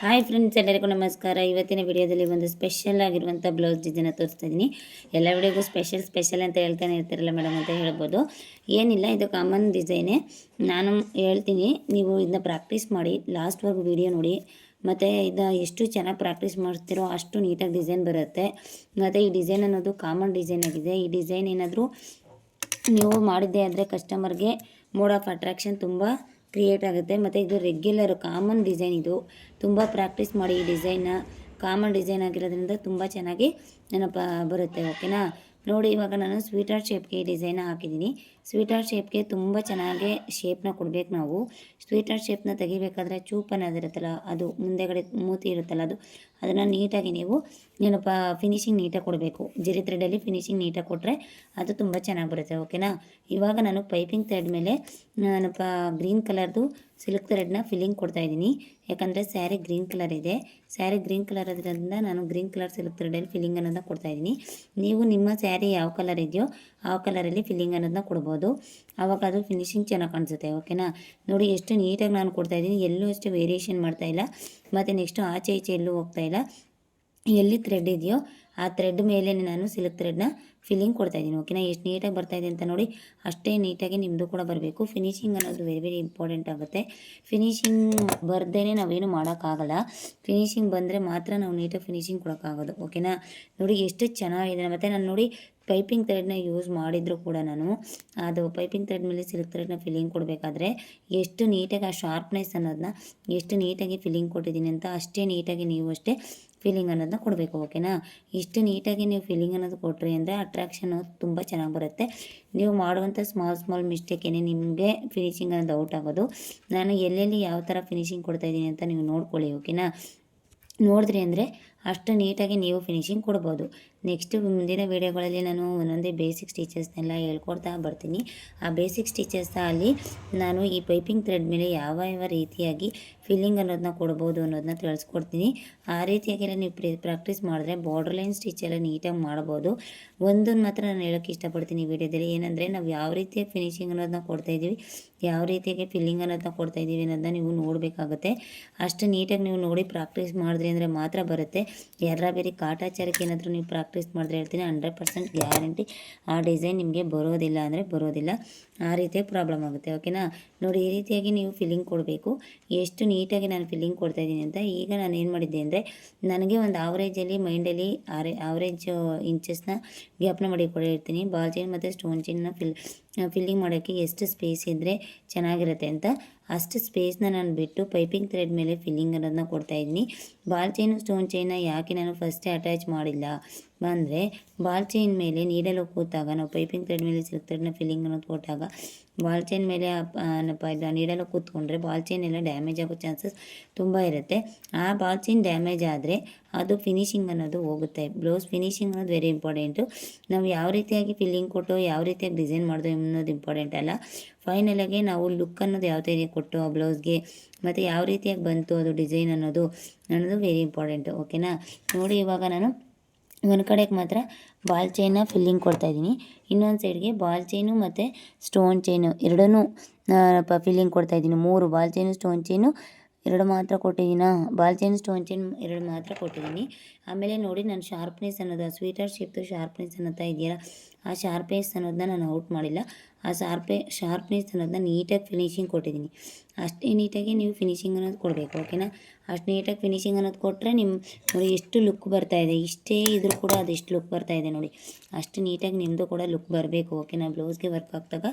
Hi friends ಎಲ್ಲರಿಗೂ ನಮಸ್ಕಾರ. ಇವತ್ತಿನ ವಿಡಿಯೋದಲ್ಲಿ ಒಂದು ಸ್ಪೆಷಲ್ ಆಗಿರುವಂಥ ಬ್ಲೌಸ್ ಡಿಸೈನ ತೋರಿಸ್ತಾ ಇದ್ದೀನಿ ಎಲ್ಲ ವಿಡಿಯೋಗೂ ಸ್ಪೆಷಲ್ ಸ್ಪೆಷಲ್ ಅಂತ ಹೇಳ್ತಾನೆ ಇರ್ತಾರಲ್ಲ ಮೇಡಮ್ ಅಂತ ಹೇಳ್ಬೋದು. ಏನಿಲ್ಲ, ಇದು ಕಾಮನ್ ಡಿಸೈನೇ ನಾನು ಹೇಳ್ತೀನಿ, ನೀವು ಇದನ್ನ ಪ್ರಾಕ್ಟೀಸ್ ಮಾಡಿ ಲಾಸ್ಟ್ವರೆಗೂ ವಿಡಿಯೋ ನೋಡಿ. ಮತ್ತು ಇದು ಎಷ್ಟು ಚೆನ್ನಾಗಿ ಪ್ರಾಕ್ಟೀಸ್ ಮಾಡ್ತಿರೋ ಅಷ್ಟು ನೀಟಾಗಿ ಡಿಸೈನ್ ಬರುತ್ತೆ. ಮತ್ತು ಈ ಡಿಸೈನ್ ಅನ್ನೋದು ಕಾಮನ್ ಡಿಸೈನ್ ಆಗಿದೆ. ಈ ಡಿಸೈನ್ ಏನಾದರೂ ನೀವು ಮಾಡಿದ್ದೆ ಆದರೆ ಕಸ್ಟಮರ್ಗೆ ಮೋಡ್ ಆಫ್ ಅಟ್ರಾಕ್ಷನ್ ತುಂಬ ಕ್ರಿಯೇಟ್ ಆಗುತ್ತೆ. ಮತ್ತು ಇದು ರೆಗ್ಯುಲರ್ ಕಾಮನ್ ಡಿಸೈನ್ ಇದು. ತುಂಬ ಪ್ರಾಕ್ಟೀಸ್ ಮಾಡಿ ಈ ಡಿಸೈನ್ನ ಕಾಮನ್ ಡಿಸೈನ್ ಆಗಿರೋದ್ರಿಂದ ತುಂಬ ಚೆನ್ನಾಗಿ ನೆನಪು ಬರುತ್ತೆ ಓಕೆನಾ ನೋಡಿ ಇವಾಗ ನಾನು ಸ್ವೀಟರ್ ಶೇಪ್ಗೆ ಈ ಡಿಸೈನ್ ಹಾಕಿದ್ದೀನಿ. ಸ್ವೀಟ್ ಆರ್ಟ್ ಶೇಪ್ಗೆ ತುಂಬ ಚೆನ್ನಾಗಿ ಶೇಪ್ನ ಕೊಡಬೇಕು ನಾವು. ಸ್ವೀಟರ್ ಶೇಪ್ನ ತೆಗಿಬೇಕಾದ್ರೆ ಚೂಪ್ ಅನ್ನೋದಿರುತ್ತಲ್ಲ, ಅದು ಮುಂದೆಗಡೆ ಮೂತಿ ಇರುತ್ತಲ್ಲ ಅದು, ಅದನ್ನು ನೀಟಾಗಿ ನೀವು ಏನಪ್ಪ ಫಿನಿಶಿಂಗ್ ನೀಟಾಗಿ ಕೊಡಬೇಕು. ಜಿರಿ ಥ್ರೆಡಲ್ಲಿ ಫಿನಿಶಿಂಗ್ ನೀಟಾಗಿ ಕೊಟ್ಟರೆ ಅದು ತುಂಬ ಚೆನ್ನಾಗಿ ಬರುತ್ತೆ ಓಕೆನಾ ಇವಾಗ ನಾನು ಪೈಪಿಂಗ್ ಥ್ರೆಡ್ ಮೇಲೆ ನಾನಪ್ಪ ಗ್ರೀನ್ ಕಲರ್ದು ಸಿಲ್ಕ್ ಥ್ರೆಡ್ನ ಫಿಲ್ಲಿಂಗ್ ಕೊಡ್ತಾ ಇದ್ದೀನಿ. ಯಾಕಂದರೆ ಸ್ಯಾರಿ ಗ್ರೀನ್ ಕಲರ್ ಇದೆ. ಸ್ಯಾರಿ ಗ್ರೀನ್ ಕಲರ್ ಅದರಿಂದ ನಾನು ಗ್ರೀನ್ ಕಲರ್ ಸಿಲ್ಕ್ ಥ್ರೆಡಲ್ಲಿ ಫಿಲ್ಲಿಂಗ್ ಅನ್ನೋದನ್ನ ಕೊಡ್ತಾ ಇದ್ದೀನಿ. ನೀವು ನಿಮ್ಮ ಸ್ಯಾರಿ ಯಾವ ಕಲರ್ ಇದೆಯೋ ಆ ಕಲರಲ್ಲಿ ಫಿಲ್ಲಿಂಗ್ ಅನ್ನೋದನ್ನ ಕೊಡ್ಬೋದು. ಆವಾಗ ಅದು ಫಿನಿಶಿಂಗ್ ಚೆನ್ನಾಗಿ ಕಾಣಿಸುತ್ತೆ ಓಕೆನಾ ನೋಡಿ, ಎಷ್ಟು ನೀಟಾಗಿ ನಾನು ಕೊಡ್ತಾ ಇದ್ದೀನಿ. ಎಲ್ಲೂ ಅಷ್ಟು ವೇರಿಯೇಷನ್ ಮಾಡ್ತಾ ಇಲ್ಲ. ಮತ್ತು ನೆಕ್ಸ್ಟು ಆಚೆ ಈಚೆ ಎಲ್ಲೂ ಹೋಗ್ತಾ ಇಲ್ಲ. ಎಲ್ಲಿ ಥ್ರೆಡ್ ಇದೆಯೋ, ಆ ಥ್ರೆಡ್ ಮೇಲೆ ನಾನು ಸಿಲ್ಕ್ ಥ್ರೆಡ್ನ ಫಿಲ್ಲಿಂಗ್ ಕೊಡ್ತಾ ಇದ್ದೀನಿ ಓಕೆನಾ ಎಷ್ಟು ನೀಟಾಗಿ ಬರ್ತಾ ಇದೆ ಅಂತ ನೋಡಿ, ಅಷ್ಟೇ ನೀಟಾಗಿ ನಿಮ್ಮದು ಕೂಡ ಬರಬೇಕು. ಫಿನಿಶಿಂಗ್ ಅನ್ನೋದು ವೆರಿ ವೆರಿ ಇಂಪಾರ್ಟೆಂಟ್ ಆಗುತ್ತೆ. ಫಿನಿಶಿಂಗ್ ಬರ್ದೇ ನಾವೇನು ಮಾಡೋಕ್ಕಾಗಲ್ಲ. ಫಿನಿಶಿಂಗ್ ಬಂದರೆ ಮಾತ್ರ ನಾವು ನೀಟಾಗಿ ಫಿನಿಶಿಂಗ್ ಕೊಡೋಕ್ಕಾಗೋದು ಓಕೆನಾ ನೋಡಿ, ಎಷ್ಟು ಚೆನ್ನಾಗಿದೆ. ಮತ್ತು ನಾನು ನೋಡಿ ಪೈಪಿಂಗ್ ಥ್ರೆಡ್ನ ಯೂಸ್ ಮಾಡಿದರೂ ಕೂಡ ನಾನು. ಅದು ಪೈಪಿಂಗ್ ಥ್ರೆಡ್ ಮೇಲೆ ಸಿಲ್ಕ್ ಥ್ರೆಡ್ನ ಫಿಲ್ಲಿಂಗ್ ಕೊಡಬೇಕಾದ್ರೆ ಎಷ್ಟು ನೀಟಾಗಿ ಆ ಶಾರ್ಪ್ನೆಸ್ ಅನ್ನೋದನ್ನ ಎಷ್ಟು ನೀಟಾಗಿ ಫಿಲ್ಲಿಂಗ್ ಕೊಟ್ಟಿದ್ದೀನಿ ಅಂತ ಅಷ್ಟೇ ನೀಟಾಗಿ ನೀವು ಅಷ್ಟೇ ಫೀಲಿಂಗ್ ಅನ್ನೋದನ್ನ ಕೊಡಬೇಕು ಓಕೆನಾ ಇಷ್ಟು ನೀಟಾಗಿ ನೀವು ಫೀಲಿಂಗ್ ಅನ್ನೋದು ಕೊಟ್ರಿ ಅಂದರೆ ಅಟ್ರಾಕ್ಷನ್ ತುಂಬ ಚೆನ್ನಾಗಿ ಬರುತ್ತೆ. ನೀವು ಮಾಡುವಂಥ ಸ್ಮಾಲ್ ಸ್ಮಾಲ್ ಮಿಸ್ಟೇಕೇನೆ ನಿಮಗೆ ಫಿನಿಶಿಂಗ್ ಅನ್ನೋದು ಔಟ್ ಆಗೋದು, ನಾನು ಎಲ್ಲೆಲ್ಲಿ ಯಾವ ಥರ ಫಿನಿಶಿಂಗ್ ಕೊಡ್ತಾಯಿದ್ದೀನಿ ಅಂತ ನೀವು ನೋಡ್ಕೊಳ್ಳಿ ಓಕೆನಾ ನೋಡಿದ್ರಿ ಅಂದರೆ ಅಷ್ಟು ನೀಟಾಗಿ ನೀವು ಫಿನಿಶಿಂಗ್ ಕೊಡ್ಬೋದು. ನೆಕ್ಸ್ಟ್ ಮುಂದಿನ ವೀಡಿಯೋಗಳಲ್ಲಿ ನಾನು ಒಂದೊಂದೇ ಬೇಸಿಕ್ ಸ್ಟಿಚಸ್ನೆಲ್ಲ ಹೇಳ್ಕೊಡ್ತಾ ಬರ್ತೀನಿ. ಆ ಬೇಸಿಕ್ ಸ್ಟಿಚಸ್ ಅಲ್ಲಿ ನಾನು ಈ ಪೈಪಿಂಗ್ ಥ್ರೆಡ್ ಮೇಲೆ ಯಾವ ಯಾವ ರೀತಿಯಾಗಿ ಫಿಲ್ಲಿಂಗ್ ಅನ್ನೋದನ್ನ ಕೊಡ್ಬೋದು ಅನ್ನೋದನ್ನ ತಿಳಿಸ್ಕೊಡ್ತೀನಿ. ಆ ರೀತಿಯಾಗೆಲ್ಲ ನೀವು ಪ್ರಿ ಪ್ರಾಕ್ಟೀಸ್ ಮಾಡಿದ್ರೆ ಬಾರ್ಡರ್ ಲೈನ್ ಸ್ಟಿಚ್ ಎಲ್ಲ ನೀಟಾಗಿ ಮಾಡ್ಬೋದು. ಒಂದನ್ನು ಮಾತ್ರ ನಾನು ಹೇಳೋಕ್ಕೆ ಇಷ್ಟಪಡ್ತೀನಿ ವಿಡಿಯೋದಲ್ಲಿ. ಏನಂದರೆ ನಾವು ಯಾವ ರೀತಿಯ ಫಿನಿಶಿಂಗ್ ಅನ್ನೋದನ್ನ ಕೊಡ್ತಾ ಇದ್ದೀವಿ, ಯಾವ ರೀತಿಯಾಗಿ ಫಿಲ್ಲಿಂಗ್ ಅನ್ನೋದನ್ನ ಕೊಡ್ತಾಯಿದ್ದೀವಿ ಅನ್ನೋದನ್ನ ನೀವು ನೋಡಬೇಕಾಗುತ್ತೆ. ಅಷ್ಟು ನೀಟಾಗಿ ನೀವು ನೋಡಿ ಪ್ರಾಕ್ಟೀಸ್ ಮಾಡಿದ್ರಿ ಅಂದರೆ ಮಾತ್ರ ಬರುತ್ತೆ. ಯಾರ ಬೇರೆ ಕಾಟಾಚಾರಕ್ಕೆ ಏನಾದರೂ ನೀವು ಪ್ರಾಕ್ಟೀಸ್ ಮಾಡಿದ್ರೆ ಹೇಳ್ತೀನಿ ಹಂಡ್ರೆಡ್ ಪರ್ಸೆಂಟ್ ಗ್ಯಾರಂಟಿ ಆ ಡಿಸೈನ್ ನಿಮಗೆ ಬರೋದಿಲ್ಲ ಅಂದರೆ ಬರೋದಿಲ್ಲ. ಆ ರೀತಿಯ ಪ್ರಾಬ್ಲಮ್ ಆಗುತ್ತೆ ಓಕೆನಾ ನೋಡಿ, ಈ ರೀತಿಯಾಗಿ ನೀವು ಫಿಲ್ಲಿಂಗ್ ಕೊಡಬೇಕು. ಎಷ್ಟು ನೀಟಾಗಿ ನಾನು ಫಿಲ್ಲಿಂಗ್ ಕೊಡ್ತಾ ಇದ್ದೀನಿ ಅಂತ ಈಗ ನಾನು ಏನು ಮಾಡಿದ್ದೆ ಅಂದರೆ, ನನಗೆ ಒಂದು ಆವ್ರೇಜಲ್ಲಿ ಮೈಂಡಲ್ಲಿ ಆರೆ ಆವ್ರೇಜ್ ಇಂಚಸ್ನ ಗ್ಯಾಪ್ನ ಮಾಡಿ ಕೊಡಿರ್ತೀನಿ ಬಾಲ್ ಚೈನ್ ಮತ್ತು ಸ್ಟೋನ್ ಚೈನ್ನ ಫಿಲ್ ಫಿಲ್ಲಿಂಗ್ ಮಾಡೋಕ್ಕೆ ಎಷ್ಟು ಸ್ಪೇಸ್ ಇದ್ದರೆ ಚೆನ್ನಾಗಿರುತ್ತೆ ಅಂತ. ಅಷ್ಟು ಸ್ಪೇಸ್ನ ನಾನು ಬಿಟ್ಟು ಪೈಪಿಂಗ್ ಥ್ರೆಡ್ ಮೇಲೆ ಫಿಲ್ಲಿಂಗ್ ಅನ್ನೋದನ್ನ ಕೊಡ್ತಾಯಿದ್ದೀನಿ ಬಾಲ್ ಚೈನು ಸ್ಟೋನ್ ಚೈನ ಯಾಕೆ ನಾನು ಫಸ್ಟೇ ಅಟ್ಯಾಚ್ ಮಾಡಿಲ್ಲ? ಅಂದರೆ ಬಾಲ್ ಚೈನ್ ಮೇಲೆ ನೀಡಲು ಕೂತಾಗ, ನಾವು ಪೈಪಿಂಗ್ ಥ್ರೆಡ್ ಮೇಲೆ ಸಿಲ್ಕ್ ಥ್ರೆಡ್ನ ಫಿಲ್ಲಿಂಗ್ ಅನ್ನೋದು ಕೊಟ್ಟಾಗ ಬಾಲ್ ಚೈನ್ ಮೇಲೆ ಏನಪ್ಪ ಇದು ನೀಡಲು ಕೂತ್ಕೊಂಡ್ರೆ ಬಾಲ್ ಚೈನ್ ಎಲ್ಲ ಡ್ಯಾಮೇಜ್ ಆಗೋ ಚಾನ್ಸಸ್ ತುಂಬ ಇರುತ್ತೆ. ಆ ಬಾಲ್ ಚೈನ್ ಡ್ಯಾಮೇಜ್ ಆದರೆ ಅದು ಫಿನಿಶಿಂಗ್ ಅನ್ನೋದು ಹೋಗುತ್ತೆ. ಬ್ಲೌಸ್ ಫಿನಿಶಿಂಗ್ ಅನ್ನೋದು ವೆರಿ ಇಂಪಾರ್ಟೆಂಟು ನಾವು ಯಾವ ರೀತಿಯಾಗಿ ಫಿಲ್ಲಿಂಗ್ ಕೊಟ್ಟು, ಯಾವ ರೀತಿಯಾಗಿ ಡಿಸೈನ್ ಮಾಡೋದು ಅನ್ನೋದು ಇಂಪಾರ್ಟೆಂಟ್ ಅಲ್ಲ. ಫೈನಲಾಗಿ ನಾವು ಲುಕ್ ಅನ್ನೋದು ಯಾವ ರೀತಿ ಕೊಟ್ಟು ಆ ಬ್ಲೌಸ್ಗೆ, ಮತ್ತು ಯಾವ ರೀತಿಯಾಗಿ ಬಂತು ಅದು ಡಿಸೈನ್ ಅನ್ನೋದು ಅನ್ನೋದು ವೆರಿ ಇಂಪಾರ್ಟೆಂಟು ಓಕೆನಾ ನೋಡಿ ಇವಾಗ ನಾನು ಒಂದು ಕಡೆಗೆ ಮಾತ್ರ ಬಾಲ್ ಚೈನ್ನ ಫಿಲ್ಲಿಂಗ್ ಕೊಡ್ತಾಯಿದ್ದೀನಿ ಇನ್ನೊಂದು ಸೈಡ್ಗೆ ಬಾಲ್ ಚೈನು ಮತ್ತು ಸ್ಟೋನ್ ಚೈನು ಎರಡನ್ನೂ ಪ ಫಿಲ್ಲಿಂಗ್ ಕೊಡ್ತಾಯಿದ್ದೀನಿ ಮೂರು ಬಾಲ್ ಚೈನು ಸ್ಟೋನ್ ಚೈನು ಎರಡು ಮಾತ್ರ ಕೊಟ್ಟಿದ್ದೀನಾ? ಬಾಲ್ ಚೈನ್ ಸ್ಟೋನ್ ಚೈನ್ ಎರಡು ಮಾತ್ರ ಕೊಟ್ಟಿದ್ದೀನಿ. ಆಮೇಲೆ ನೋಡಿ ನಾನು ಶಾರ್ಪ್ನೆಸ್ ಅನ್ನೋದು ಸ್ವೀಟರ್ ಶೇಪ್ದು ಶಾರ್ಪ್ನೆಸ್ ಅನ್ನೋತಾ ಇದೆಯಲ್ಲ, ಆ ಶಾರ್ಪ್ನೆಸ್ ಅನ್ನೋದನ್ನ ನಾನು ಔಟ್ ಮಾಡಿಲ್ಲ. ಆ ಶಾರ್ಪೆ ಶಾರ್ಪ್ನೆಸ್ ಅನ್ನೋದನ್ನ ನೀಟಾಗಿ ಫಿನಿಶಿಂಗ್ ಕೊಟ್ಟಿದ್ದೀನಿ. ಅಷ್ಟೇ ನೀಟಾಗಿ ನೀವು ಫಿನಿಶಿಂಗ್ ಅನ್ನೋದು ಕೊಡಬೇಕು ಓಕೆನಾ ಅಷ್ಟು ನೀಟಾಗಿ ಫಿನಿಶಿಂಗ್ ಅನ್ನೋದು ಕೊಟ್ಟರೆ ನಿಮ್ಮ ನೋಡಿ ಎಷ್ಟು ಲುಕ್ ಬರ್ತಾ ಇದೆ. ಇಷ್ಟೇ ಇದ್ರೂ ಕೂಡ ಅದೆಷ್ಟು ಲುಕ್ ಬರ್ತಾ ಇದೆ ನೋಡಿ. ಅಷ್ಟು ನೀಟಾಗಿ ನಿಮ್ಮದು ಕೂಡ ಲುಕ್ ಬರಬೇಕು ಓಕೆನಾ ಬ್ಲೌಸ್ಗೆ ವರ್ಕ್ ಆಗ್ತಾಗ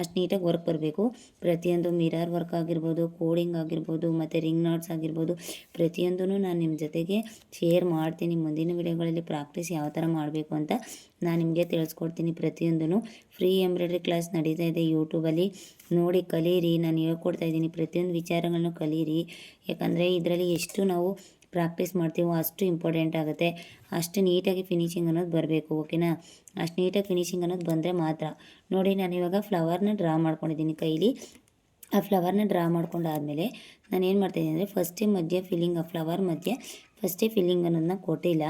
ಅಷ್ಟು ನೀಟಾಗಿ ವರ್ಕ್ ಬರಬೇಕು. ಪ್ರತಿಯೊಂದು ಮಿರರ್ ವರ್ಕ್ ಆಗಿರ್ಬೋದು ಕೋಡಿಂಗ್ ಆಗಿರ್ಬೋದು, ಮತ್ತು ರಿಂಗ್ ನಾಟ್ಸ್ ಆಗಿರ್ಬೋದು ಪ್ರತಿಯೊಂದೂ ನಾನು ನಿಮ್ಮ ಜೊತೆಗೆ ಶೇರ್ ಮಾಡ್ತೀನಿ. ಮುಂದಿನ ವಿಡಿಯೋಗಳಲ್ಲಿ ಪ್ರಾಕ್ಟೀಸ್ ಯಾವ ಥರ ಮಾಡಬೇಕು ಅಂತ ನಾನು ನಿಮಗೆ ತಿಳಿಸ್ಕೊಡ್ತೀನಿ. ಪ್ರತಿಯೊಂದೂ ಫ್ರೀ ಎಂಬ್ರಾಯ್ಡ್ರಿ ಕ್ಲಾಸ್ ನಡೀತಾ ಇದೆ ಯೂಟ್ಯೂಬಲ್ಲಿ ನೋಡಿ, ಕಲೀರಿ. ನಾನು ಹೇಳ್ಕೊಡ್ತಾ ಇದ್ದೀನಿ. ಪ್ರತಿಯೊಂದು ವಿಚಾರಗಳನ್ನು ಕಲೀರಿ. ಯಾಕಂದರೆ ಇದರಲ್ಲಿ ಎಷ್ಟು ನಾವು ಪ್ರಾಕ್ಟೀಸ್ ಮಾಡ್ತೀವೋ ಅಷ್ಟು ಇಂಪಾರ್ಟೆಂಟ್ ಆಗುತ್ತೆ. ಅಷ್ಟು ನೀಟಾಗಿ ಫಿನಿಶಿಂಗ್ ಅನ್ನೋದು ಬರಬೇಕು ಓಕೆನಾ ಅಷ್ಟು ನೀಟಾಗಿ ಫಿನಿಶಿಂಗ್ ಅನ್ನೋದು ಬಂದರೆ ಮಾತ್ರ. ನೋಡಿ, ನಾನು ಇವಾಗ ಫ್ಲವರ್ನ ಡ್ರಾ ಮಾಡ್ಕೊಂಡಿದ್ದೀನಿ ಕೈಲಿ. ಆ ಫ್ಲವರ್ನ ಡ್ರಾ ಮಾಡ್ಕೊಂಡಾದಮೇಲೆ ನಾನು ಏನು ಮಾಡ್ತಾಯಿದ್ದೀನಿ ಅಂದರೆ ಫಸ್ಟೇ ಮಧ್ಯೆ ಫಿಲ್ಲಿಂಗ್ ಆ ಫ್ಲವರ್ ಮಧ್ಯೆ ಫಸ್ಟೇ ಫಿಲ್ಲಿಂಗ್ ಅನ್ನೋದನ್ನ ಕೊಟ್ಟಿಲ್ಲ.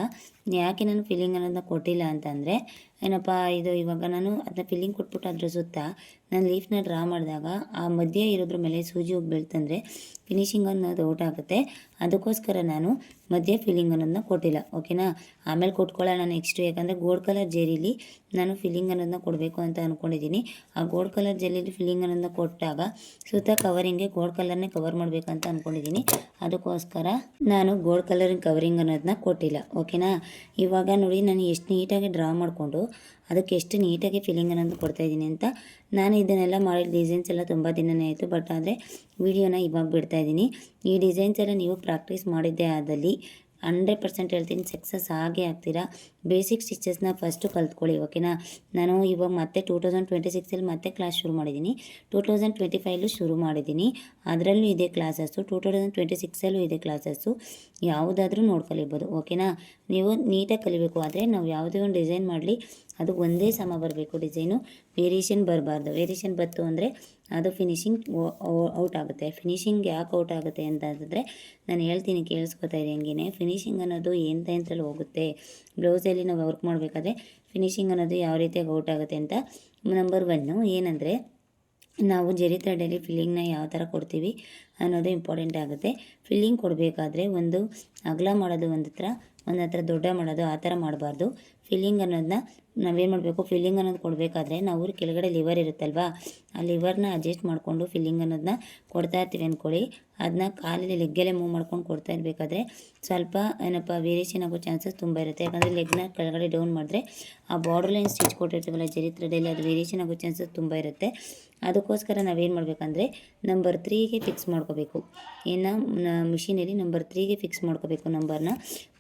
ಯಾಕೆ ನಾನು ಫಿಲ್ಲಿಂಗ್ ಅನ್ನೋದನ್ನ ಕೊಟ್ಟಿಲ್ಲ ಅಂತಂದರೆ, ಏನಪ್ಪ ಇದು ಇವಾಗ ನಾನು ಅದನ್ನ ಫಿಲ್ಲಿಂಗ್ ಕೊಟ್ಬಿಟ್ಟು ಅದ್ರ ಸುತ್ತ ನಾನು ಲೀಫ್ನ ಡ್ರಾ ಮಾಡಿದಾಗ ಆ ಮಧ್ಯೆ ಇರೋದ್ರ ಮೇಲೆ ಸೂಜಿ ಹೋಗಿ ಬೀಳ್ತಂದರೆ ಫಿನಿಶಿಂಗ್ ಅನ್ನೋದು ಔಟ್ ಆಗುತ್ತೆ. ಅದಕ್ಕೋಸ್ಕರ ನಾನು ಮಧ್ಯೆ ಫಿಲ್ಲಿಂಗ್ ಅನ್ನೋದನ್ನ ಕೊಟ್ಟಿಲ್ಲ ಓಕೆನಾ ಆಮೇಲೆ ಕೊಟ್ಕೊಳ್ಳೋಣ ನೆಕ್ಸ್ಟು ಯಾಕಂದರೆ ಗೋಲ್ಡ್ ಕಲರ್ ಜೆರಿಲಿ ನಾನು ಫಿಲ್ಲಿಂಗ್ ಅನ್ನೋದನ್ನ ಕೊಡಬೇಕು ಅಂತ ಅಂದ್ಕೊಂಡಿದ್ದೀನಿ ಆ ಗೋಲ್ಡ್ ಕಲರ್ ಜೆರೀಲಿ ಫಿಲ್ಲಿಂಗ್ ಅನ್ನೋದನ್ನ ಕೊಟ್ಟಾಗ ಸುತ್ತ ಕವರಿಂಗ್ಗೆ ಗೋಲ್ಡ್ ಕಲರ್ನೇ ಕವರ್ ಮಾಡಬೇಕಂತ ಅಂದ್ಕೊಂಡಿದ್ದೀನಿ ಅದಕ್ಕೋಸ್ಕರ ನಾನು ಗೋಲ್ಡ್ ಕಲರಿಂಗ್ ಕವರಿಂಗ್ ಅನ್ನೋದನ್ನ ಕೊಟ್ಟಿಲ್ಲ ಓಕೆನಾ ಇವಾಗ ನೋಡಿ ನಾನು ಎಷ್ಟು ನೀಟಾಗಿ ಡ್ರಾ ಮಾಡಿಕೊಂಡು ಅದಕ್ಕೆ ಎಷ್ಟು ನೀಟಾಗಿ ಫೀಲಿಂಗ್ ಅನ್ನೋದು ಕೊಡ್ತಾ ಇದ್ದೀನಿ ಅಂತ. ನಾನು ಇದನ್ನೆಲ್ಲ ಮಾಡಿದ ಡಿಸೈನ್ಸ್ ಎಲ್ಲ ತುಂಬ ದಿನನೇ ಆಯಿತು ಬಟ್ ಆದರೆ ವಿಡಿಯೋನ ಇವಾಗ ಬಿಡ್ತಾ ಇದ್ದೀನಿ. ಈ ಡಿಸೈನ್ಸ್ ಎಲ್ಲ ನೀವು ಪ್ರಾಕ್ಟೀಸ್ ಮಾಡಿದ್ದೇ ಆದಲ್ಲಿ ಹಂಡ್ರೆಡ್ ಪರ್ಸೆಂಟ್ ಹೇಳ್ತೀನಿ ಸಕ್ಸಸ್ ಆಗೇ ಆಗ್ತೀರಾ? ಬೇಸಿಕ್ ಸ್ಟಿಚಸ್ನ ಫಸ್ಟು ಕಲ್ತ್ಕೊಳ್ಳಿ ಓಕೆನಾ ನಾನು ಇವಾಗ ಮತ್ತೆ ಟೂ ತೌಸಂಡ್ ಟ್ವೆಂಟಿ ಸಿಕ್ಸಲ್ಲಿ ಮತ್ತೆ ಕ್ಲಾಸ್ ಶುರು ಮಾಡಿದ್ದೀನಿ. ಟೂ ತೌಸಂಡ್ ಟ್ವೆಂಟಿ ಫೈವಲ್ಲೂ ಶುರು ಮಾಡಿದ್ದೀನಿ. ಅದರಲ್ಲೂ ಇದೆ ಕ್ಲಾಸಸ್ಸು ಟೂ ತೌಸಂಡ್ ಟ್ವೆಂಟಿ ಸಿಕ್ಸಲ್ಲೂ ಇದೆ ಕ್ಲಾಸಸ್ಸು ಯಾವುದಾದ್ರೂ ನೋಡ್ಕೊಲಿಬೋದು ಓಕೆನಾ ನೀವು ನೀಟಾಗಿ ಕಲಿಬೇಕು, ಆದರೆ ನಾವು ಯಾವುದೇ ಒಂದು ಡಿಸೈನ್ ಮಾಡಲಿ ಅದು ಒಂದೇ ಸಮ ಬರಬೇಕು ಡಿಸೈನು. ವೇರಿಯೇಷನ್ ಬರಬಾರ್ದು. ವೇರಿಯೇಷನ್ ಬಂತು ಅಂದರೆ ಅದು ಫಿನಿಶಿಂಗ್ ಔಟ್ ಆಗುತ್ತೆ. ಫಿನಿಶಿಂಗ್ ಯಾಕೆ ಔಟ್ ಆಗುತ್ತೆ ಅಂತಂದರೆ ನಾನು ಹೇಳ್ತೀನಿ, ಕೇಳಿಸ್ಕೊತಾ ಇದೆ ಹಂಗೇನೆ. ಫಿನಿಶಿಂಗ್ ಅನ್ನೋದು ಎಂತ ಎಂತಲ್ಲಿ ಹೋಗುತ್ತೆ? ಬ್ಲೌಸಲ್ಲಿ ನಾವು ವರ್ಕ್ ಮಾಡಬೇಕಾದ್ರೆ ಫಿನಿಶಿಂಗ್ ಅನ್ನೋದು ಯಾವ ರೀತಿಯಾಗಿ ಔಟ್ ಆಗುತ್ತೆ ಅಂತ ನಂಬರ್ ಒನ್ನು ಏನಂದರೆ ನಾವು ಜರಿ ಥ್ರೆಡಲ್ಲಿ ಫಿಲ್ಲಿಂಗ್ನ ಯಾವ ಥರ ಕೊಡ್ತೀವಿ ಅನ್ನೋದು ಇಂಪಾರ್ಟೆಂಟ್ ಆಗುತ್ತೆ. ಫಿಲ್ಲಿಂಗ್ ಕೊಡಬೇಕಾದ್ರೆ ಒಂದು ಅಗಲ ಮಾಡೋದು ಒಂದು ಹತ್ರ ಒಂದು ಹತ್ರ ದೊಡ್ಡ ಮಾಡೋದು ಆ ಥರ ಮಾಡಬಾರ್ದು. ಫಿಲ್ಲಿಂಗ್ ಅನ್ನೋದನ್ನ ನಾವೇನು ಮಾಡಬೇಕು? ಫಿಲ್ಲಿಂಗ್ ಅನ್ನೋದು ಕೊಡಬೇಕಾದ್ರೆ ನಾವು ಕೆಳಗಡೆ ಲಿವರ್ ಇರುತ್ತಲ್ವಾ? ಆ ಲಿವರ್ನ ಅಡ್ಜಸ್ಟ್ ಮಾಡಿಕೊಂಡು ಫಿಲ್ಲಿಂಗ್ ಅನ್ನೋದನ್ನ ಕೊಡ್ತಾ ಇರ್ತೀವಿ ಅಂದ್ಕೊಳ್ಳಿ ಅದನ್ನ ಕಾಲಲ್ಲಿ ಲೆಗ್ಗೆಲ್ಲೇ ಮೂವ್ ಮಾಡ್ಕೊಂಡು ಕೊಡ್ತಾ ಇರಬೇಕಾದ್ರೆ ಸ್ವಲ್ಪ ಏನಪ್ಪ ವೇರಿಯೇಷನ್ ಆಗೋ ಚಾನ್ಸಸ್ ತುಂಬ ಇರುತ್ತೆ. ಯಾಕಂದರೆ ಲೆಗ್ನ ಕೆಳಗಡೆ ಡೌನ್ ಮಾಡಿದ್ರೆ ಆ ಬಾರ್ಡರ್ ಲೈನ್ ಸ್ಟಿಚ್ ಕೊಟ್ಟಿರ್ತೀವಲ್ಲ ಜರಿತ್ರದಲ್ಲಿ ಅದು ವೇರಿಯೇಷನ್ ಆಗೋ ಚಾನ್ಸಸ್ ತುಂಬ ಇರುತ್ತೆ. ಅದಕ್ಕೋಸ್ಕರ ನಾವೇನು ಮಾಡಬೇಕಂದ್ರೆ ನಂಬರ್ ತ್ರೀಗೆ ಫಿಕ್ಸ್ ಮಾಡ್ಕೋಬೇಕು. ಇನ್ನು ಮಿಷಿನಲ್ಲಿ ನಂಬರ್ ತ್ರೀಗೆ ಫಿಕ್ಸ್ ಮಾಡ್ಕೋಬೇಕು ನಂಬರ್ನ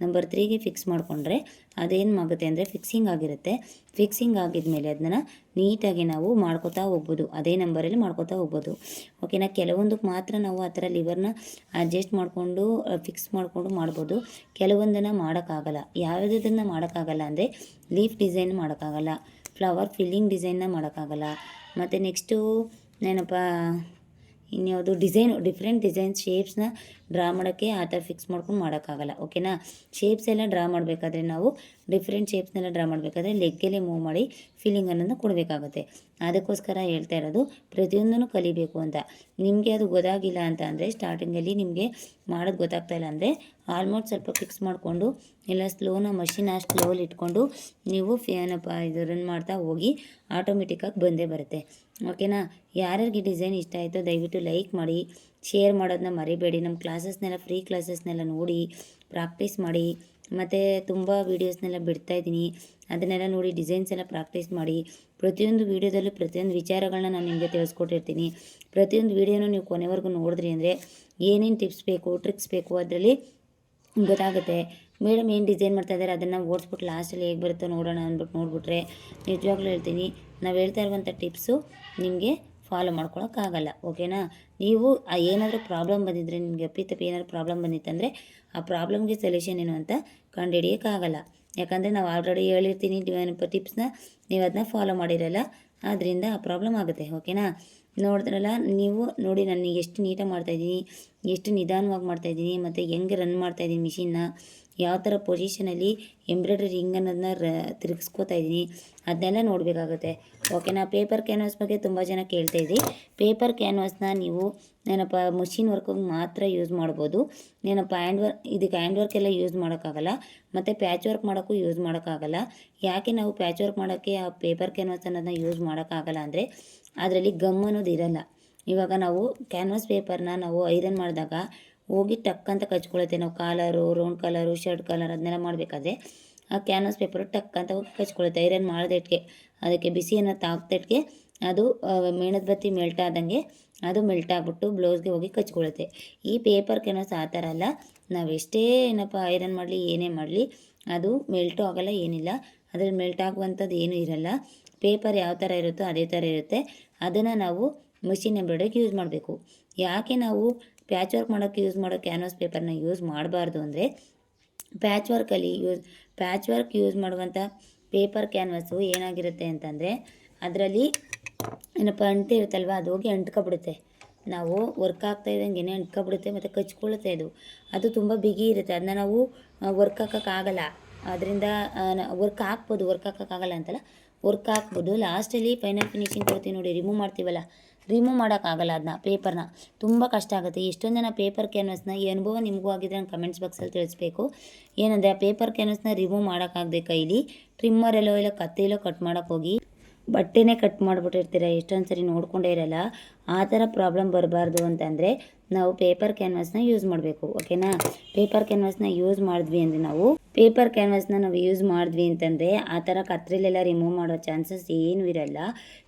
ನಂಬರ್ ತ್ರೀಗೆ ಫಿಕ್ಸ್ ಮಾಡಿಕೊಂಡ್ರೆ ಅದೇನು ಆಗುತ್ತೆ ಅಂದರೆ ಫಿಕ್ಸಿಂಗ್ ಆಗಿರುತ್ತೆ. ಫಿಕ್ಸಿಂಗ್ ಆಗಿದ್ಮೇಲೆ ಅದನ್ನ ನೀಟಾಗಿ ನಾವು ಮಾಡ್ಕೋತಾ ಹೋಗ್ಬೋದು. ಅದೇ ನಂಬರಲ್ಲಿ ಮಾಡ್ಕೋತಾ ಹೋಗ್ಬೋದು. ಓಕೆನಾ ಕೆಲವೊಂದಕ್ಕೆ ಮಾತ್ರ ನಾವು ಆ ಥರ ಲಿವರ್ನ ಅಡ್ಜಸ್ಟ್ ಮಾಡಿಕೊಂಡು ಫಿಕ್ಸ್ ಮಾಡಿಕೊಂಡು ಮಾಡ್ಬೋದು. ಕೆಲವೊಂದನ್ನು ಮಾಡೋಕ್ಕಾಗಲ್ಲ. ಯಾವುದನ್ನು ಮಾಡೋಕ್ಕಾಗಲ್ಲ ಅಂದರೆ ಲೀಫ್ ಡಿಸೈನ್ ಮಾಡೋಕ್ಕಾಗಲ್ಲ. ಫ್ಲವರ್ ಫಿಲ್ಲಿಂಗ್ ಡಿಸೈನ್ನ ಮಾಡೋಕ್ಕಾಗಲ್ಲ. ಮತ್ತು ನೆಕ್ಸ್ಟು ಏನಪ್ಪ? ಇನ್ಯಾವುದು ಡಿಸೈನ್ ಡಿಫ್ರೆಂಟ್ ಡಿಸೈನ್ ಶೇಪ್ಸ್ನ ಡ್ರಾ ಮಾಡೋಕ್ಕೆ ಆ ಥರ ಫಿಕ್ಸ್ ಮಾಡ್ಕೊಂಡು ಮಾಡೋಕ್ಕಾಗಲ್ಲ ಓಕೆನಾ ಶೇಪ್ಸ್ ಎಲ್ಲ ಡ್ರಾ ಮಾಡಬೇಕಾದ್ರೆ ನಾವು ಡಿಫ್ರೆಂಟ್ ಶೇಪ್ಸ್ನೆಲ್ಲ ಡ್ರಾ ಮಾಡಬೇಕಾದ್ರೆ ಲೆಗ್ಗೆಲ್ಲೇ ಮೂವ್ ಮಾಡಿ ಫೀಲಿಂಗ್ ಅನ್ನೋದನ್ನ ಕೊಡಬೇಕಾಗುತ್ತೆ. ಅದಕ್ಕೋಸ್ಕರ ಹೇಳ್ತಾ ಇರೋದು, ಪ್ರತಿಯೊಂದನ್ನು ಕಲಿಬೇಕು ಅಂತ. ನಿಮಗೆ ಅದು ಗೊತ್ತಾಗಿಲ್ಲ ಅಂತ ಅಂದರೆ ಸ್ಟಾರ್ಟಿಂಗಲ್ಲಿ ನಿಮಗೆ ಮಾಡೋದು ಗೊತ್ತಾಗ್ತಾ ಇಲ್ಲ ಅಂದರೆ ಆಲ್ಮೋಸ್ಟ್ ಸ್ವಲ್ಪ ಫಿಕ್ಸ್ ಮಾಡಿಕೊಂಡು, ಇಲ್ಲ ಸ್ಲೋನ ಮಷಿನ್ ಆ ಸ್ಲೋಲಿ ಇಟ್ಕೊಂಡು ನೀವು ಫ್ಯಾನಪ್ಪ ಇದು ರನ್ ಮಾಡ್ತಾ ಹೋಗಿ ಆಟೋಮೆಟಿಕ್ಕಾಗಿ ಬಂದೇ ಬರುತ್ತೆ. ಓಕೆನಾ? ಯಾರ್ಯಾರಿಗೆ ಡಿಸೈನ್ ಇಷ್ಟ ಆಯಿತೋ ದಯವಿಟ್ಟು ಲೈಕ್ ಮಾಡಿ ಶೇರ್ ಮಾಡೋದನ್ನ ಮರಿಬೇಡಿ. ನಮ್ಮ ಕ್ಲಾಸಸ್ನೆಲ್ಲ ಫ್ರೀ ಕ್ಲಾಸಸ್ನೆಲ್ಲ ನೋಡಿ ಪ್ರಾಕ್ಟೀಸ್ ಮಾಡಿ. ಮತ್ತು ತುಂಬ ವೀಡಿಯೋಸ್ನೆಲ್ಲ ಬಿಡ್ತಾ ಇದ್ದೀನಿ. ಅದನ್ನೆಲ್ಲ ನೋಡಿ ಡಿಸೈನ್ಸ್ ಎಲ್ಲ ಪ್ರಾಕ್ಟೀಸ್ ಮಾಡಿ. ಪ್ರತಿಯೊಂದು ವೀಡಿಯೋದಲ್ಲೂ ಪ್ರತಿಯೊಂದು ವಿಚಾರಗಳನ್ನ ನಾನು ನಿಮಗೆ ತಿಳಿಸ್ಕೊಟ್ಟಿರ್ತೀನಿ. ಪ್ರತಿಯೊಂದು ವೀಡಿಯೋನೂ ನೀವು ಕೊನೆವರೆಗೂ ನೋಡಿದ್ರಿ ಅಂದರೆ ಏನೇನು ಟಿಪ್ಸ್ ಬೇಕು ಟ್ರಿಕ್ಸ್ ಬೇಕು ಅದರಲ್ಲಿ ಗೊತ್ತಾಗುತ್ತೆ. ಮೇಡಮ್ ಏನು ಡಿಸೈನ್ ಮಾಡ್ತಾ ಇದ್ದಾರೆ ಅದನ್ನು ಓಡಿಸ್ಬಿಟ್ಟು ಲಾಸ್ಟಲ್ಲಿ ಹೇಗೆ ಬರುತ್ತೋ ನೋಡೋಣ ಅಂದ್ಬಿಟ್ಟು ನೋಡಿಬಿಟ್ರೆ ನಿಜವಾಗ್ಲೂ ಹೇಳ್ತೀನಿ. ನಾವು ಹೇಳ್ತಾ ಇರುವಂಥ ಟಿಪ್ಸು ನಿಮಗೆ ಫಾಲೋ ಮಾಡ್ಕೊಳೋಕ್ಕಾಗಲ್ಲ ಓಕೆನಾ ನೀವು ಏನಾದರೂ ಪ್ರಾಬ್ಲಮ್ ಬಂದಿದ್ದರೆ ನಿಮಗೆ ಅಪ್ಪಿತಪ್ಪಿ ಏನಾದರೂ ಪ್ರಾಬ್ಲಮ್ ಬಂದಿತ್ತಂದರೆ ಆ ಪ್ರಾಬ್ಲಮ್ಗೆ ಸೊಲ್ಯೂಷನ್ ಏನು ಅಂತ ಕಂಡುಹಿಡಿಯೋಕ್ಕಾಗಲ್ಲ ಯಾಕಂದರೆ ನಾವು ಆಲ್ರೆಡಿ ಹೇಳಿರ್ತೀನಿ ಟಿಪ್ಸ್ನ ನೀವು ಅದನ್ನ ಫಾಲೋ ಮಾಡಿರಲ್ಲ ಆದ್ದರಿಂದ ಆ ಪ್ರಾಬ್ಲಮ್ ಆಗುತ್ತೆ ಓಕೆನಾ ನೋಡಿದ್ರಲ್ಲ, ನೀವು ನೋಡಿ ನಾನು ಎಷ್ಟು ನೀಟಾಗಿ ಮಾಡ್ತಾಯಿದ್ದೀನಿ ಎಷ್ಟು ನಿಧಾನವಾಗಿ ಮಾಡ್ತಾಯಿದ್ದೀನಿ ಮತ್ತು ಹೆಂಗೆ ರನ್ ಮಾಡ್ತಾಯಿದ್ದೀನಿ ಮಿಷಿನ್ನ ಯಾವ ಥರ ಪೊಸಿಷನಲ್ಲಿ ಎಂಬ್ರಾಯ್ಡ್ರಿ ರಿಂಗ್ ಅನ್ನೋದನ್ನ ರ, ತಿರುಗಿಸ್ಕೋತಾ ಇದ್ದೀನಿ, ಅದನ್ನೆಲ್ಲ ನೋಡಬೇಕಾಗುತ್ತೆ. ಓಕೆನಾ ಪೇಪರ್ ಕ್ಯಾನ್ವಾಸ್ ಬಗ್ಗೆ ತುಂಬ ಜನ ಕೇಳ್ತಾ ಇದ್ದೀವಿ ಪೇಪರ್ ಕ್ಯಾನ್ವಾಸ್ನ ನೀವು ಏನಪ್ಪ ಮಷಿನ್ ವರ್ಕಿಗೆ ಮಾತ್ರ ಯೂಸ್ ಮಾಡ್ಬೋದು. ಏನಪ್ಪ ಹ್ಯಾಂಡ್ ವರ್ಕ್ ಇದಕ್ಕೆ ಹ್ಯಾಂಡ್ ವರ್ಕ್ ಎಲ್ಲ ಯೂಸ್ ಮಾಡೋಕ್ಕಾಗಲ್ಲ, ಮತ್ತು ಪ್ಯಾಚ್ ವರ್ಕ್ ಮಾಡೋಕ್ಕೂ ಯೂಸ್ ಮಾಡೋಕ್ಕಾಗಲ್ಲ. ಯಾಕೆ ನಾವು ಪ್ಯಾಚ್ ವರ್ಕ್ ಮಾಡೋಕ್ಕೆ ಆ ಪೇಪರ್ ಕ್ಯಾನ್ವಾಸ್ ಅನ್ನೋದನ್ನ ಯೂಸ್ ಮಾಡೋಕ್ಕಾಗಲ್ಲ ಅಂದರೆ ಅದರಲ್ಲಿ ಗಮ್ ಅನ್ನೋದು ಇರಲ್ಲ. ಇವಾಗ ನಾವು ಕ್ಯಾನ್ವಾಸ್ ಪೇಪರ್ನ ನಾವು ಐರನ್ ಮಾಡಿದಾಗ ಹೋಗಿ ಟಕ್ ಅಂತ ಕಚ್ಕೊಳುತ್ತೆ. ನಾವು collar round collar shirt collar ಅದನ್ನೆಲ್ಲ ಮಾಡಬೇಕಾದ್ರೆ ಆ ಕ್ಯಾನ್ವಾಸ್ ಪೇಪರು ಟಕ್ ಅಂತ ಹೋಗಿ ಕಚ್ಕೊಳುತ್ತೆ. ಐರನ್ ಮಾಡಿದಟ್ಗೆ, ಅದಕ್ಕೆ ಬಿಸಿಯನ್ನು ತಾಕ್ದಟ್ಗೆ ಅದು ಮೇಣದ ಬತ್ತಿ ಮೆಲ್ಟ್ ಆದಂಗೆ ಅದು ಮೆಲ್ಟ್ ಆಗಿಬಿಟ್ಟು ಬ್ಲೌಸ್ಗೆ ಹೋಗಿ ಕಚ್ಕೊಳುತ್ತೆ. ಈ ಪೇಪರ್ ಕ್ಯಾನ್ವಾಸ್ ಆ ಥರ ಅಲ್ಲ. ನಾವು ಎಷ್ಟೇ ಏನಪ್ಪ ಐರನ್ ಮಾಡಲಿ, ಏನೇ ಮಾಡಲಿ, ಅದು ಮೆಲ್ಟು ಆಗೋಲ್ಲ, ಏನಿಲ್ಲ. ಅದರಲ್ಲಿ ಮೆಲ್ಟ್ ಆಗುವಂಥದ್ದು ಏನೂ ಇರಲ್ಲ. ಪೇಪರ್ ಯಾವ ಥರ ಇರುತ್ತೋ ಅದೇ ಥರ ಇರುತ್ತೆ. ಅದನ್ನು ನಾವು ಮಷಿನ್ ಎಂಬ್ರಾಯ್ಡ್ರಿಗೆ ಯೂಸ್ ಮಾಡಬೇಕು. ಯಾಕೆ ನಾವು ಪ್ಯಾಚ್ ವರ್ಕ್ ಮಾಡೋಕ್ಕೆ ಯೂಸ್ ಮಾಡೋ ಕ್ಯಾನ್ವಾಸ್ ಪೇಪರ್ನ ಯೂಸ್ ಮಾಡಬಾರ್ದು ಅಂದರೆ ಪ್ಯಾಚ್ ವರ್ಕಲ್ಲಿ ಯೂಸ್ ಪ್ಯಾಚ್ ವರ್ಕ್ ಯೂಸ್ ಮಾಡುವಂಥ ಪೇಪರ್ ಕ್ಯಾನ್ವಾಸು ಏನಾಗಿರುತ್ತೆ ಅಂತಂದರೆ ಅದರಲ್ಲಿ ಏನಪ್ಪ ಅಂಟು ಇರುತ್ತಲ್ವ, ಅದು ಹೋಗಿ ಅಂಟ್ಕೊಬಿಡುತ್ತೆ. ನಾವು ವರ್ಕ್ ಆಗ್ತಾ ಇದ್ದಂಗೆ ಅಂಟ್ಕೊಬಿಡುತ್ತೆ ಮತ್ತು ಕಚ್ಕೊಳ್ಳುತ್ತೆ ಅದು. ಅದು ತುಂಬ ಬಿಗಿ ಇರುತ್ತೆ. ಅದನ್ನ ನಾವು ವರ್ಕ್ ಹಾಕೋಕ್ಕಾಗಲ್ಲ ಅದರಿಂದ ವರ್ಕ್ ಹಾಕ್ಬೋದು ವರ್ಕ್ ಹಾಕೋಕ್ಕಾಗಲ್ಲ ಅಂತಲ್ಲ. ವರ್ಕ್ ಹಾಕ್ಬೋದು. ಲಾಸ್ಟಲ್ಲಿ ಫೈನಲ್ ಫಿನಿಷಿಂಗ್ ಕೊಡ್ತೀವಿ ನೋಡಿ ರಿಮೂವ್ ಮಾಡ್ತೀವಲ್ಲ? ರಿಮೂವ್ ಮಾಡೋಕ್ಕಾಗಲ್ಲ ಅದನ್ನ ಪೇಪರ್ನ ತುಂಬ ಕಷ್ಟ ಆಗುತ್ತೆ. ಎಷ್ಟೊಂದು ಜನ ಪೇಪರ್ ಕ್ಯಾನ್ವಸ್ನ ಈ ಅನುಭವ ನಿಮಗೂ ಆಗಿದ್ರೆ ನಂಗೆ ಕಮೆಂಟ್ಸ್ ಬಾಕ್ಸಲ್ಲಿ ತಿಳಿಸ್ಬೇಕು. ಏನಂದರೆ, ಆ ಪೇಪರ್ ಕ್ಯಾನ್ವಸ್ನ ರಿಮೂವ್ ಮಾಡೋಕ್ಕಾಗದೆ ಕೈಲಿ ಟ್ರಿಮ್ಮರಲ್ಲೋ ಇಲ್ಲ ಕತ್ತೆಯಲ್ಲೋ ಕಟ್ ಮಾಡೋಕ್ಕೆ ಹೋಗಿ ಬಟ್ಟೆನೇ ಕಟ್ ಮಾಡಿಬಿಟ್ಟಿರ್ತೀರ, ಎಷ್ಟೊಂದು ಸರಿ ನೋಡ್ಕೊಂಡೇ ಇರಲ್ಲ. ಆ ಥರ ಪ್ರಾಬ್ಲಮ್ ಬರಬಾರ್ದು ಅಂತಂದರೆ ನಾವು ಪೇಪರ್ ಕ್ಯಾನ್ವಸ್ನ ಯೂಸ್ ಮಾಡಬೇಕು ಓಕೆನಾ ಪೇಪರ್ ಕ್ಯಾನ್ವಸ್ನ ಯೂಸ್ ಮಾಡಿದ್ವಿ ಅಂದರೆ ನಾವು ಪೇಪರ್ ಕ್ಯಾನ್ವಾಸ್ನ ನಾವು ಯೂಸ್ ಮಾಡಿದ್ವಿ ಅಂತಂದರೆ ಆ ಥರ ಕತ್ರಿಲೆಲ್ಲ ರಿಮೂವ್ ಮಾಡೋ ಚಾನ್ಸಸ್ ಏನೂ ಇರಲ್ಲ.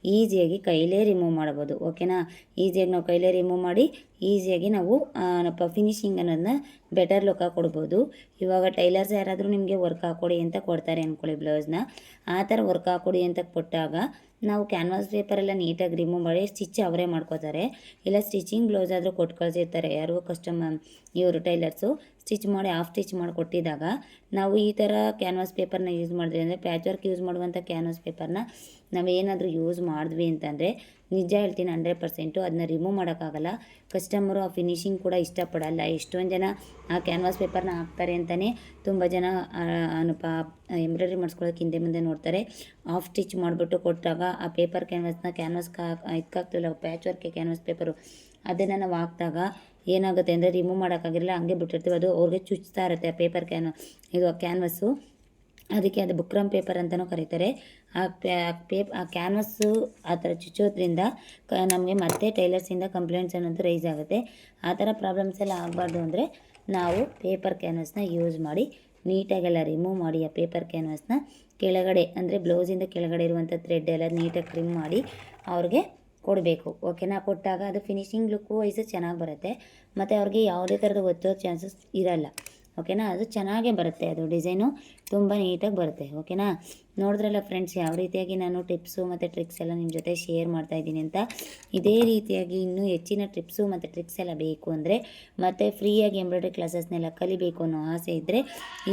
ಈಸಿಯಾಗಿ ಕೈಲೇ ರಿಮೂವ್ ಮಾಡ್ಬೋದು. ಓಕೆನಾ ಈಸಿಯಾಗಿ ನಾವು ಕೈಲೇ ರಿಮೂವ್ ಮಾಡಿ ಈಸಿಯಾಗಿ ನಾವು ಫಿನಿಶಿಂಗ್ ಅನ್ನೋದನ್ನ ಬೆಟರ್ ಲುಕ್ಕ ಕೊಡ್ಬೋದು. ಇವಾಗ ಟೈಲರ್ಸ್ ಯಾರಾದರೂ ನಿಮಗೆ ವರ್ಕ್ ಹಾಕೊಡಿ ಅಂತ ಕೊಡ್ತಾರೆ ಅಂದ್ಕೊಳ್ಳಿ ಬ್ಲೌಸ್ನ ಆ ಥರ ವರ್ಕ್ ಹಾಕೊಡಿ ಅಂತ ಕೊಟ್ಟಾಗ ನಾವು ಕ್ಯಾನ್ವಾಸ್ ಪೇಪರೆಲ್ಲ ನೀಟಾಗಿ ರಿಮೂವ್ ಮಾಡಿ ಸ್ಟಿಚ್ ಅವರೇ ಮಾಡ್ಕೋತಾರೆ. ಇಲ್ಲ ಸ್ಟಿಚಿಂಗ್ ಬ್ಲೌಸ್ ಆದರೂ ಕೊಟ್ಟು ಕಳಿಸಿರ್ತಾರೆ ಯಾರಿಗೂ ಕಸ್ಟಮರ್ ಇವರು ಟೈಲರ್ಸು ಸ್ಟಿಚ್ ಮಾಡಿ ಹಾಫ್ ಸ್ಟಿಚ್ ಮಾಡಿ ಕೊಟ್ಟಿದ್ದಾಗ ನಾವು ಈ ಥರ ಕ್ಯಾನ್ವಾಸ್ ಪೇಪರ್ನ ಯೂಸ್ ಮಾಡಿದ್ರೆ ಅಂದರೆ ಪ್ಯಾಚ್ ವರ್ಕ್ ಯೂಸ್ ಮಾಡುವಂಥ ಕ್ಯಾನ್ವಾಸ್ ಪೇಪರ್ನ ನಾವೇನಾದರೂ ಯೂಸ್ ಮಾಡಿದ್ವಿ ಅಂತಂದರೆ ನಿಜ ಹೇಳ್ತೀನಿ ಹಂಡ್ರೆಡ್ ಪರ್ಸೆಂಟು ಅದನ್ನ ರಿಮೂವ್ ಮಾಡೋಕ್ಕಾಗಲ್ಲ. ಕಸ್ಟಮರು ಆ ಫಿನಿಶಿಂಗ್ ಕೂಡ ಇಷ್ಟಪಡಲ್ಲ. ಎಷ್ಟೊಂದು ಜನ ಆ ಕ್ಯಾನ್ವಾಸ್ ಪೇಪರ್ನ ಹಾಕ್ತಾರೆ ಅಂತಲೇ ತುಂಬ ಜನ ಅನುಪ ಎಂಬ್ರಾಯ್ಡ್ರಿ ಮಾಡಿಸ್ಕೊಳ್ಳೋಕೆ ಹಿಂದೆ ಮುಂದೆ ನೋಡ್ತಾರೆ. ಆಫ್ ಸ್ಟಿಚ್ ಮಾಡಿಬಿಟ್ಟು ಕೊಟ್ಟಾಗ ಆ ಪೇಪರ್ ಕ್ಯಾನ್ವಾಸ್ನ ಕ್ಯಾನ್ವಾಸ್ಗೆ ಇದಕ್ಕಾಗ್ತಿಲ್ಲ ಪ್ಯಾಚ್ ವರ್ಕ್ ಕ್ಯಾನ್ವಾಸ್ ಪೇಪರು ಅದನ್ನು ನಾವು ಹಾಕಿದಾಗ ಏನಾಗುತ್ತೆ ಅಂದರೆ ರಿಮೂವ್ ಮಾಡೋಕ್ಕಾಗಿರಲ್ಲ, ಹಂಗೆ ಬಿಟ್ಟಿರ್ತೀವಿ. ಅದು ಅವ್ರಿಗೆ ಚುಚ್ತಾ ಇರುತ್ತೆ ಆ ಪೇಪರ್ ಕ್ಯಾನ್ ಇದು ಕ್ಯಾನ್ವಸ್ಸು ಅದಕ್ಕೆ ಅದು ಬುಕ್ರಮ್ ಪೇಪರ್ ಅಂತಲೂ ಕರೀತಾರೆ. ಆ ಪೇಪ್, ಆ ಕ್ಯಾನ್ವಸ್ಸು ಆ ಥರ ಚುಚ್ಚೋದ್ರಿಂದ ಕ, ನಮಗೆ ಮತ್ತೆ ಟೈಲರ್ಸಿಂದ ಕಂಪ್ಲೇಂಟ್ಸ್ ಅನ್ನೋದು ರೈಸ್ ಆಗುತ್ತೆ. ಆ ಥರ ಪ್ರಾಬ್ಲಮ್ಸ್ ಎಲ್ಲ ಆಗಬಾರ್ದು ಅಂದರೆ ನಾವು ಪೇಪರ್ ಕ್ಯಾನ್ವಸ್ನ ಯೂಸ್ ಮಾಡಿ ನೀಟಾಗೆಲ್ಲ ರಿಮೂವ್ ಮಾಡಿ ಆ ಪೇಪರ್ ಕ್ಯಾನ್ವಸ್ನ ಕೆಳಗಡೆ ಅಂದರೆ ಬ್ಲೌಸಿಂದ ಕೆಳಗಡೆ ಇರುವಂಥ ಥ್ರೆಡ್ ಎಲ್ಲ ನೀಟಾಗಿ ಟ್ರಿಮ್ ಮಾಡಿ ಅವ್ರಿಗೆ ಕೊಡಬೇಕು. ಓಕೆನಾ ಕೊಟ್ಟಾಗ ಅದು ಫಿನಿಶಿಂಗ್ ಲುಕ್ಕು ವೈಸು ಚೆನ್ನಾಗಿ ಬರುತ್ತೆ. ಮತ್ತು ಅವ್ರಿಗೆ ಯಾವುದೇ ಥರದ ಒತ್ತೋ ಚಾನ್ಸಸ್ ಇರಲ್ಲ. ಓಕೆನಾ? ಅದು ಚೆನ್ನಾಗೇ ಬರುತ್ತೆ ಅದು ಡಿಸೈನು. ತುಂಬ ನೀಟಾಗಿ ಬರುತ್ತೆ, ಓಕೆನಾ? ನೋಡಿದ್ರಲ್ಲ ಫ್ರೆಂಡ್ಸ್, ಯಾವ ರೀತಿಯಾಗಿ ನಾನು ಟಿಪ್ಸು ಮತ್ತು ಟ್ರಿಕ್ಸ್ ಎಲ್ಲ ನಿಮ್ಮ ಜೊತೆ ಶೇರ್ ಮಾಡ್ತಾ ಇದ್ದೀನಿ ಅಂತ. ಇದೇ ರೀತಿಯಾಗಿ ಇನ್ನೂ ಹೆಚ್ಚಿನ ಟ್ರಿಪ್ಸು ಮತ್ತು ಟ್ರಿಕ್ಸ್ ಎಲ್ಲ ಬೇಕು ಅಂದರೆ, ಮತ್ತು ಫ್ರೀಯಾಗಿ ಎಂಬ್ರಾಯ್ಡ್ರಿ ಕ್ಲಾಸಸ್ನೆಲ್ಲ ಕಲಿಬೇಕು ಅನ್ನೋ ಆಸೆ ಇದ್ದರೆ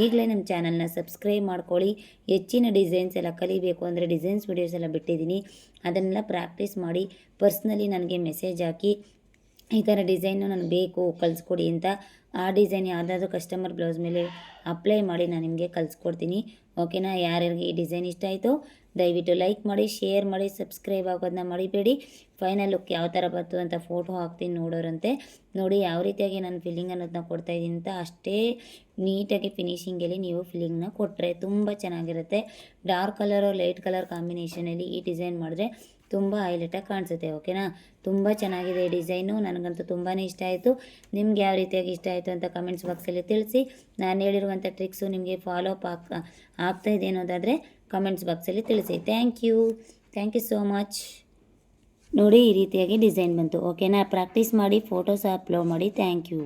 ಈಗಲೇ ನಮ್ಮ ಚಾನಲ್ನ ಸಬ್ಸ್ಕ್ರೈಬ್ ಮಾಡ್ಕೊಳ್ಳಿ. ಹೆಚ್ಚಿನ ಡಿಸೈನ್ಸ್ ಎಲ್ಲ ಕಲಿಬೇಕು ಅಂದರೆ, ಡಿಸೈನ್ಸ್ ವಿಡಿಯೋಸ್ ಎಲ್ಲ ಬಿಟ್ಟಿದ್ದೀನಿ. ಅದನ್ನೆಲ್ಲ ಪ್ರಾಕ್ಟೀಸ್ ಮಾಡಿ, ಪರ್ಸ್ನಲಿ ನನಗೆ ಮೆಸೇಜ್ ಹಾಕಿ ಈ ಥರ ಡಿಸೈನು ನನಗೆ ಬೇಕು, ಕಲಿಸ್ಕೊಡಿ ಅಂತ. ಆ ಡಿಸೈನ್ ಯಾವುದಾದ್ರೂ ಕಸ್ಟಮರ್ ಬ್ಲೌಸ್ ಮೇಲೆ ಅಪ್ಲೈ ಮಾಡಿ ನಾನು ನಿಮಗೆ ಕಲಿಸ್ಕೊಡ್ತೀನಿ. ಓಕೆನಾ ಯಾರ್ಯಾರಿಗೆ ಈ ಡಿಸೈನ್ ಇಷ್ಟ ಆಯಿತು, ದಯವಿಟ್ಟು ಲೈಕ್ ಮಾಡಿ ಶೇರ್ ಮಾಡಿ ಸಬ್ಸ್ಕ್ರೈಬ್ ಆಗೋದನ್ನ ಮಾಡಿಬೇಡಿ ಫೈನಲ್ ಲುಕ್ ಯಾವ ಥರ ಬಂತು ಅಂತ ಫೋಟೋ ಹಾಕ್ತೀನಿ ನೋಡೋರಂತೆ. ನೋಡಿ ಯಾವ ರೀತಿಯಾಗಿ ನಾನು ಫಿಲ್ಲಿಂಗ್ ಅನ್ನೋದನ್ನ ಕೊಡ್ತಾ ಇದ್ದೀನಿ ಅಂತ ಅಷ್ಟೇ ನೀಟಾಗಿ ಫಿನಿಷಿಂಗಲ್ಲಿ ನೀವು ಫಿಲ್ಲಿಂಗ್ನ ಕೊಟ್ಟರೆ ತುಂಬ ಚೆನ್ನಾಗಿರುತ್ತೆ. ಡಾರ್ಕ್ ಕಲರು ಲೈಟ್ ಕಲರ್ ಕಾಂಬಿನೇಷನಲ್ಲಿ ಈ ಡಿಸೈನ್ ಮಾಡಿದ್ರೆ ತುಂಬ ಹೈಲೈಟಾಗಿ ಕಾಣಿಸುತ್ತೆ, ಓಕೆನಾ? ತುಂಬ ಚೆನ್ನಾಗಿದೆ ಡಿಸೈನು, ನನಗಂತೂ ತುಂಬಾ ಇಷ್ಟ ಆಯಿತು. ನಿಮ್ಗೆ ಯಾವ ರೀತಿಯಾಗಿ ಇಷ್ಟ ಆಯಿತು ಅಂತ ಕಮೆಂಟ್ಸ್ ಬಾಕ್ಸಲ್ಲಿ ತಿಳಿಸಿ. ನಾನು ಹೇಳಿರುವಂಥ ಟ್ರಿಕ್ಸು ನಿಮಗೆ ಫಾಲೋ ಅಪ್ ಆಗ್, ಆಗ್ತಾ ಇದೆ ಅನ್ನೋದಾದರೆ ಕಮೆಂಟ್ಸ್ ಬಾಕ್ಸಲ್ಲಿ ತಿಳಿಸಿ. Thank you thank you so much ನೋಡಿ ಈ ರೀತಿಯಾಗಿ ಡಿಸೈನ್ ಬಂತು, ಓಕೆನಾ? ಪ್ರಾಕ್ಟೀಸ್ ಮಾಡಿ, ಫೋಟೋಸ್ ಅಪ್ಲೋಡ್ ಮಾಡಿ. Thank you